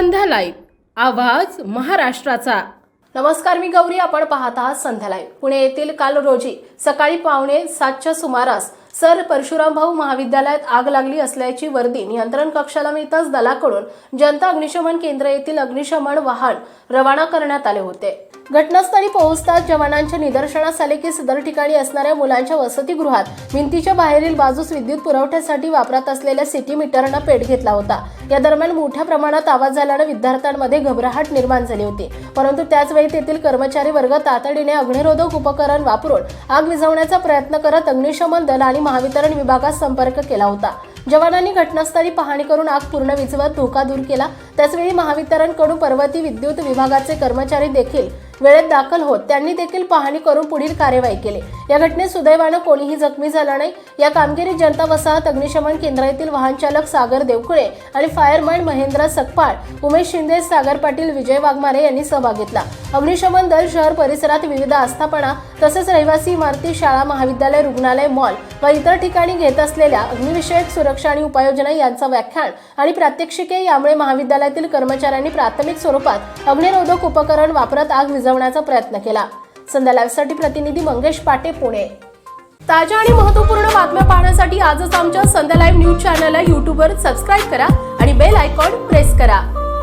संध्या live. आवाज महाराष्ट्राचा. नमस्कार मी गौरी. आपण पाहत आहात संध्या लाईव्ह. पुणे येथील काल रोजी सकाळी पावणे सातच्या सुमारास सर परशुराम भाऊ महाविद्यालयात आग लागली असल्याची वर्दी नियंत्रण कक्षाला मिळताच दलाकडून जनता अग्निशमन केंद्र येथील अग्निशमन वाहन रवाना करण्यात आले होते. घटनास्थळी पोहोचताच जवानांच्या निदर्शनास आले की सदर ठिकाणी असणाऱ्या मुलांच्या वसतिगृहात भिंतीच्या बाहेरील बाजूस विद्युत पुरवठ्यासाठी वापरात असलेल्या सिटी मीटरनं पेट घेतला होता. या दरम्यान मोठ्या प्रमाणात आवाज झाल्यानं विद्यार्थ्यांमध्ये घबराहट निर्माण झाली होती. परंतु त्याचवेळी तेथील कर्मचारी वर्ग तातडीने अग्निरोधक उपकरण वापरून आग विझवण्याचा प्रयत्न करत अग्निशमन दल आणि महावितरण विभागात संपर्क केला होता. जवानांनी घटनास्थळी पाहणी करून आग पूर्ण विझवत धोका दूर केला. त्याचवेळी महावितरणकडून पर्वती विद्युत विभागाचे कर्मचारी देखील वेळेत दाखल होत. त्यांनी देखील पाहणी करून पुढील कार्यवाही केली. या घटनेत सुदैवानं कोणीही जखमी झाला नाही. या कामगिरीत जनता वसाहत अग्निशमन केंद्रातील वाहन चालक सागर देवकुळे आणि फायरमॅन महेंद्र सकपाळ उमेश शिंदे सागर पाटील विजय वाघमारे यांनी सहभाग घेतला. अग्निशमन दल शहर परिसरात विविध आस्थापना तसेच रहिवासी इमारती शाळा महाविद्यालय रुग्णालय मॉल व इतर ठिकाणी घेत असलेल्या अग्निविषयक सुरक्षा आणि उपाययोजना यांचा व्याख्यान आणि प्रात्यक्षिके यामुळे महाविद्यालयातील कर्मचाऱ्यांनी प्राथमिक स्वरूपात अग्निरोधक उपकरण वापरत आग विझवण्याचा प्रयत्न केला. संध्या लाईव्हसाठी प्रतिनिधी मंगेश पाटे पुणे. ताज्या आणि महत्त्वपूर्ण बातम्या पाहण्यासाठी आजच आमच्या संध्या लाईव्ह न्यूज चॅनलला यूट्यूबवर सबस्क्राईब करा आणि बेल आयकॉन प्रेस करा.